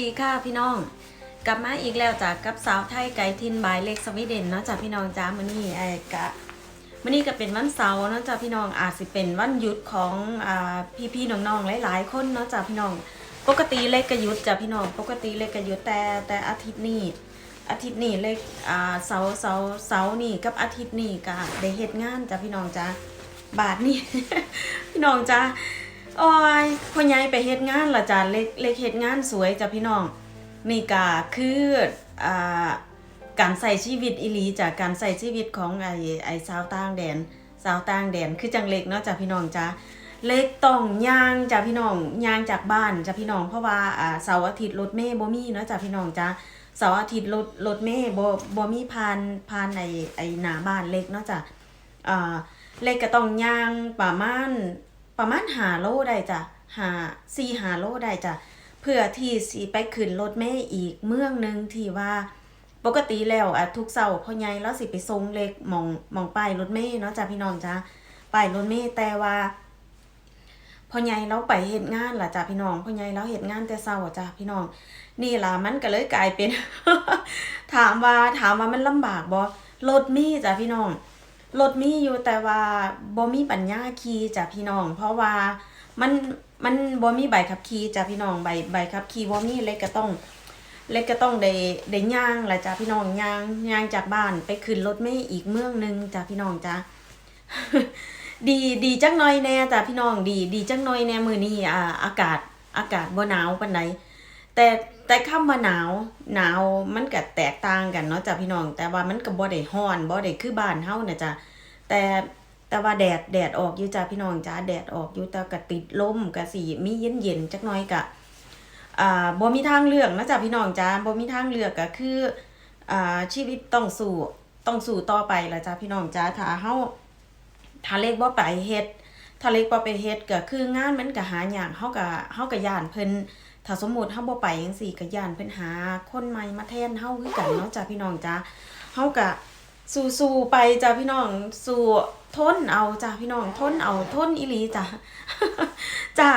ดีค่ะพี่น้อง กลับมาอีกแล้วจากกับสาวไทยไกทินบายเล็กสวีเดนเนาะจากพี่น้องจ้ามื้อนี้ไอ้กะมื้อนี้ก็เป็นวันเสาร์เนาะจากพี่น้องอาจสิเป็นวันหยุดของอ่าพี่ๆน้องๆหลายๆคนเนาะจากพี่น้อง ปกติเล็กก็หยุดจ้ะพี่น้อง ปกติเล็กก็หยุดแต่แต่อาทิตย์นี้อาทิตย์นี้เล็กอ่าเสาร์เสาร์เสาร์นี่กับอาทิตย์นี้ก็ได้เฮ็ดงานจ้ะพี่น้องจ้าบาทนี่พี่น้องจ้า โอ้ยพ่อใหญ่ไปเฮ็ดงานละจ้ะเล็กเล็กเฮ็ดงานสวยจ้ะพี่น้องนี่ก็คืออ่าการใส่ชีวิตอีหลีจากการใส่ชีวิตของไอ้ไอ้สาวต่างแดนสาวต่างแดนคือจังเล็กเนาะจ้ะพี่น้องจ้ะเล็กต้องย่างจ้ะพี่น้องย่างจากบ้านจ้ะพี่น้องเพราะว่าอ่าเสาร์อาทิตย์รถเมย์บ่มีเนาะจ้ะพี่น้องจ้ะเสาร์อาทิตย์รถรถเมย์บ่บ่มีผ่านผ่านไอ้ไอ้หน้าบ้านเล็กเนาะจ้ะอ่าเล็กก็ต้องย่างประมาณ ประมาณหาโลได้จ้ะหาสี่หาโลได้จ้ะเพื่อที่สิไปขึ้นรถเมล์อีกเมืองหนึ่งที่ว่าปกติแล้วอะทุกเสาร์พ่อใหญ่แล้วสิไปส่งเล็กมองมองป้ายรถเมล์เนาะจ้ะพี่น้องจ้ะป้ายรถเมล์แต่ว่าพ่อใหญ่เราไปเฮ็ดงานล่ะจ้ะพี่น้องพ่อใหญ่เราเฮ็ดงานแต่เช้าอะจ้ะพี่น้อง นี่ล่ะมันก็เลยกลายเป็น ถามว่าถามว่ามันลำบากบ่รถมีจ้ะพี่น้อง รถมีอยู่แต่ว่าบ่มีปัญญาขี่จ้ะพี่น้อง เพราะว่ามันมันบ่มีใบขับขี่จ้ะพี่น้องใบใบขับขี่บ่มีเล็กก็ต้องเล็กก็ต้องได้ได้ย่างล่ะจ้ะพี่น้องย่างย่างจากบ้านไปขึ้นรถเมล์อีกเมืองหนึงจ้ะพี่น้องจ้ะดีดีจังหน่อยแน่จ้ะพี่น้องดี ดีจังหน่อยแน่มือนี้อ่าอากาศอากาศบ่หนาวปานใด แต่แต่คำว่าหนาวหนาวมันก็แตกต่างกันเนาะจ้ะพี่น้อง แต่ว่ามันก็บ่ได้ร้อนบ่ได้คือบ้านเฮานะจ้ะแต่แต่ว่าแดดแดดออกอยู่จ้าพี่น้องจ้าแดดออกอยู่แต่ก็ติดลมก็สิมีเย็นเย็นจักน่อยกะอ่าบ่มีทางเลือกนะจ้าพี่น้องจ้าบ่มีทางเลือกก็คืออ่าชีวิตต้องสู้ต้องสู้ต่อไปละจ้าพี่น้องจ้าถ้าเฮาถ้าเล็กบ่ไปเฮ็ดถ้าเล็กบ่ไปเฮ็ดก็คืองานมันก็หายากเฮาก็เฮาก็ย่านเพิ่น ถ้าสมมติเฮาบ่ไปจังซี่ก็ย่านเพิ่นหา คนใหม่มาแทนเฮาคือกันเนาะจ้าพี่น้องจ้าเฮาก็สู้สู้ไปจ้ะพี่น้องสู้ทนเอาจ้ะพี่น้องทนเอาทนอีหลีจ้ะจ้า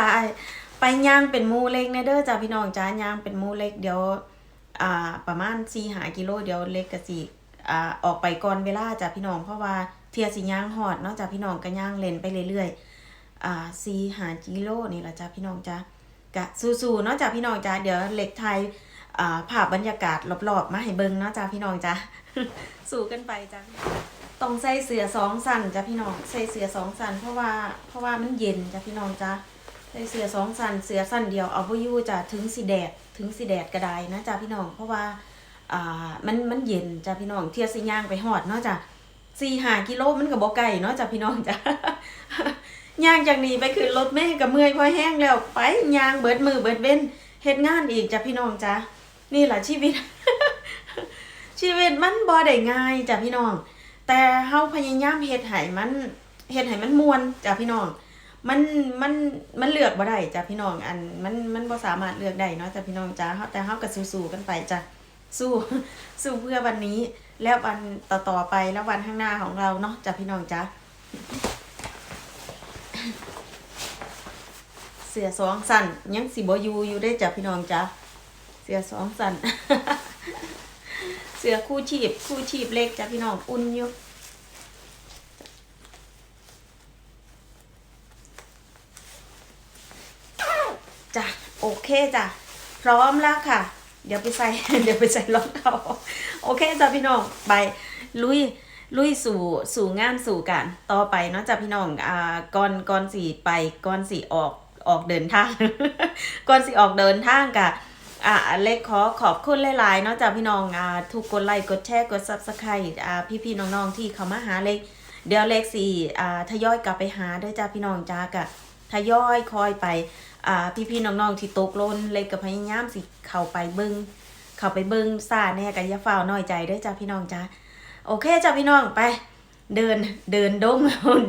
ไปย่างเป็นหมูเล็กแน่เด้อจ้ะพี่น้องจ้าย่างเป็นหมูเล็กเดี๋ยวอ่าประมาณ4หากิโลเดี๋ยวเล็กก็สิอ่าออกไปก่อนเวลาจ้ะพี่น้องเพราะว่าเทียสิย่างฮอดเนาะจ้ะพี่น้องก็ย่างเล่นไปเรื่อยๆอ่า4หากิโลนี่ล่ะจ้ะพี่น้องจ้า กะสู้ๆเนาะจ้ะพี่น้องจ้าเดี๋ยวเหล็กไทยอ่าภาพบรรยากาศรอบๆ มาให้เบิ่งเนาะจ้ะพี่น้องจ้าสู้กันไปจ้ะต้องใส่เสื้อสองสันจ้ะพี่น้องใส่เสื้อสองสันเพราะว่าเพราะว่ามันเย็นจ้ะพี่น้องจ้ะใส่เสื้อสองสันเสื้อสั้นเดียวเอาบ่อยู่จ้ะถึงสิแดดถึงสิแดดก็ได้นะจ้ะพี่น้องเพราะว่าอ่ามันมันเย็นจ้ะพี่น้องเที่ยสิย่างไปฮอดเนาะจ้ะสี่ห้ากิโลมันก็บ่ไกลเนาะจ้ะพี่น้องจ้ะ ย่างจากนี้ไปขึ้นรถเมล์ก็เมื่อยพอแห้งแล้วไปย่างเบิดมือเบิดเว้นเฮ็ดงานอีกจ้ะพี่น้องจ้ะนี่แหละชีวิต ชีวิตมันบ่ได้ง่ายจ้ะพี่น้อง แต่เฮาพยายามเฮ็ดให้มันเฮ็ดให้มันมวนจ้ะพี่น้อง มันมันมันเลือกบ่ได้จ้ะพี่น้อง อันมันมันบ่สามารถเลือกได้เนาะจ้ะพี่น้องจ้ะเฮาแต่เฮาก็สู้ๆกันไปจ้ะสู้สู้เพื่อวันนี้ แล้ววันต่อๆไปแล้ววันข้างหน้าของเราเนาะจ้ะพี่น้องจ้ะ เสือสองสันยังสิบ่อยู่อยู่ได้จ้ะพี่น้องจ้ะเสือสองสันเสือคู่ชีพคู่ชีพเล็กจ้ะพี่น้องอุ่นอยู่จ้ะโอเคจ้ะพร้อมแล้วค่ะ เดี๋ยวไปใส่เดี๋ยวไปใส่รองเท้าโอเคจ้ะพี่น้องไปลุย ลุยสู่สู่งานสู่กันต่อไปเนาะจ้ะพี่น้องอ่าก่อนก่อนสิไปก่อนสิออกออกเดินทางก่อนสิออกเดินทางกะอ่าเล็กขอขอบคุณหลายๆเนาะจากพี่น้องอ่าทุกกดไลค์กดแชร์กด subscribe อ่าพี่ๆน้องๆที่เขามาหาเล็กเดี๋ยวเล็กสี่อ่าทยอยกลับไปหาด้วยจ้าพี่น้องจ้ากะทยอยคอยไปอ่าพี่ๆน้องๆที่ตกหล่นเล็กกับพยายามสิเข้าไปเบิ้งเข้าไปเบิ้งซ่าแน่กันยาฝ้าวน้อยใจด้วยจ้าพี่น้องจ้า โอเคจ้าพี่น้องไป เดินเดินดง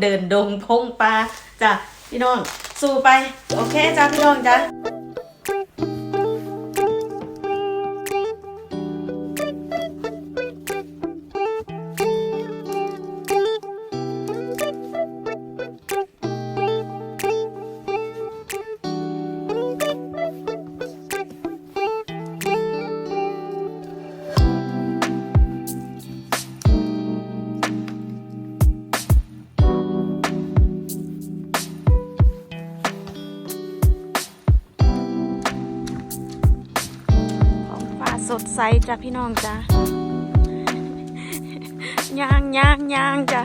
เดินดงพงปลาจ้าพี่น้อง สู้ไป โอเคจ้าพี่น้องจ้า ไซจ้ะพี่น้องจ้ะย่างย่างย่างจ้ะ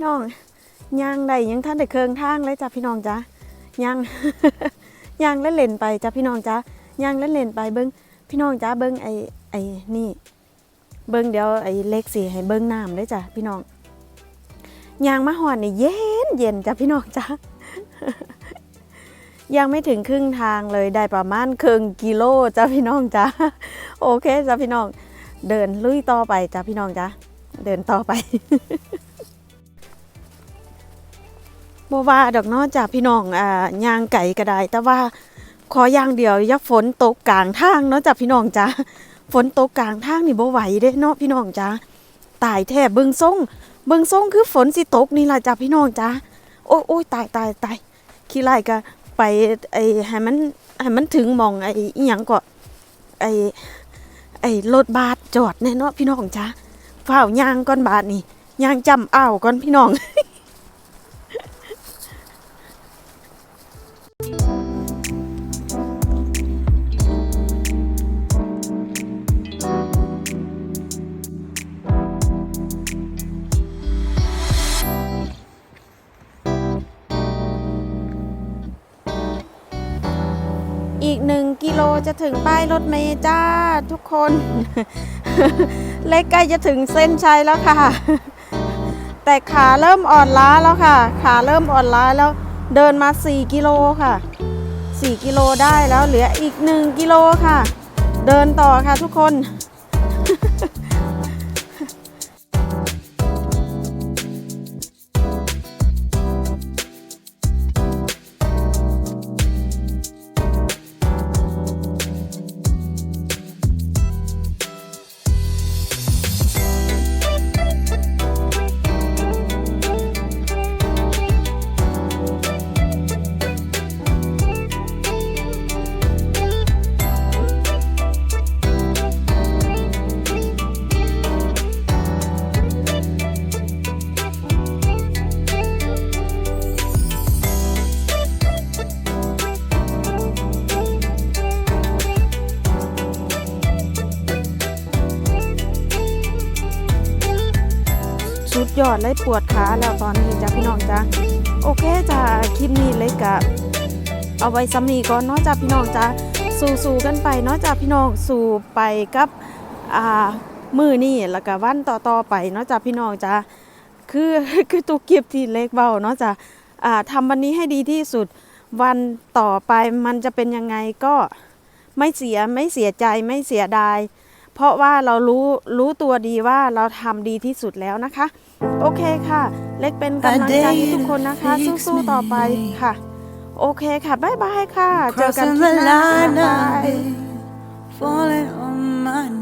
พี่น้องย่างใดยังท่านได้เคืองทางเลยจ้ะพี่น้องจ้ะย่างย่างเล่นเล่นไปจ้ะพี่น้องจ้ะย่างเล่นเล่นไปเบิ้งพี่น้องจ้ะเบิ้งไอ้ไอ้นี่ เบิ้งเดี๋ยวไอ้เล็กสีให้เบิ้งน้ำเลยจ้ะพี่น้องย่างมาหอนนี่เย็นเย็นจ้ะพี่น้องจ้ะยังไม่ถึงครึ่งทางเลยได้ประมาณครึ่งกิโลจ้ะพี่น้องจ้ะโอเคจ้ะพี่น้อง เดินลุยต่อไปจ้ะพี่น้องจ้ะเดินต่อไป บว่าดอกเนอจากพี่น้องอ่ายางไก่ก็ได้แต่ว่าขออย่างเดียวอย่าฝนตกกลางทางเนาะจากพี่น้องจ้าฝนตกกลางทางนี่บ่ไหวเด้เนาะพี่น้องจ้าตายแทบเบิงส่งเบิงส่งคือฝนสิตกนี่ล่ะจ้าพี่น้องจ้าโอ้ยโอ้ยตายตายตายขี้ไล่ก็ไปไอ้ให้มันให้มันถึงมองไอ้อีหยังก็ไอ้ไอ้รถบาสจอดแน่เนาะพี่น้องจ้าฝ้าวยางก่อนบาทนี่ยางจำอ้าวก่อนพี่น้อง โลจะถึงป้ายรถเมย์จ้าทุกคน เล็กใกล้จะถึงเส้นชัยแล้วค่ะ แต่ขาเริ่มอ่อนล้าแล้วค่ะ ขาเริ่มอ่อนล้าแล้ว เดินมา 4 กิโลค่ะ 4 กิโลได้แล้วเหลืออีก 1 กิโลค่ะ เดินต่อค่ะทุกคน ยอดเลยปวดขาแล้วตอนนี้จ้ะพี่น้องจ้ะโอเคจ้ะคลิปนี้เลยกะเอาไว้ซ้ำนี้ก่อนเนาะจ้ะพี่น้องจ้ะสู้ๆกันไปเนาะจ้ะพี่น้องสู่ไปกับอ่ามือนี่แล้วก็วันต่อๆไปเนาะจ้ะพี่น้องจ้ะคือคือตุกเก็บที่เล็กเบาเนาะจ้ะอ่าทำวันนี้ให้ดีที่สุดวันต่อไปมันจะเป็นยังไงก็ไม่เสียไม่เสียใจไม่เสียดาย เพราะว่าเรารู้รู้ตัวดีว่าเราทำดีที่สุดแล้วนะคะ โอเคค่ะ เล็กเป็นกำลังใจให้ทุกคนนะคะ สู้ๆต่อไปค่ะ โอเคค่ะบ๊ายบายค่ะ เจอกันที่หน้าบ๊ายบาย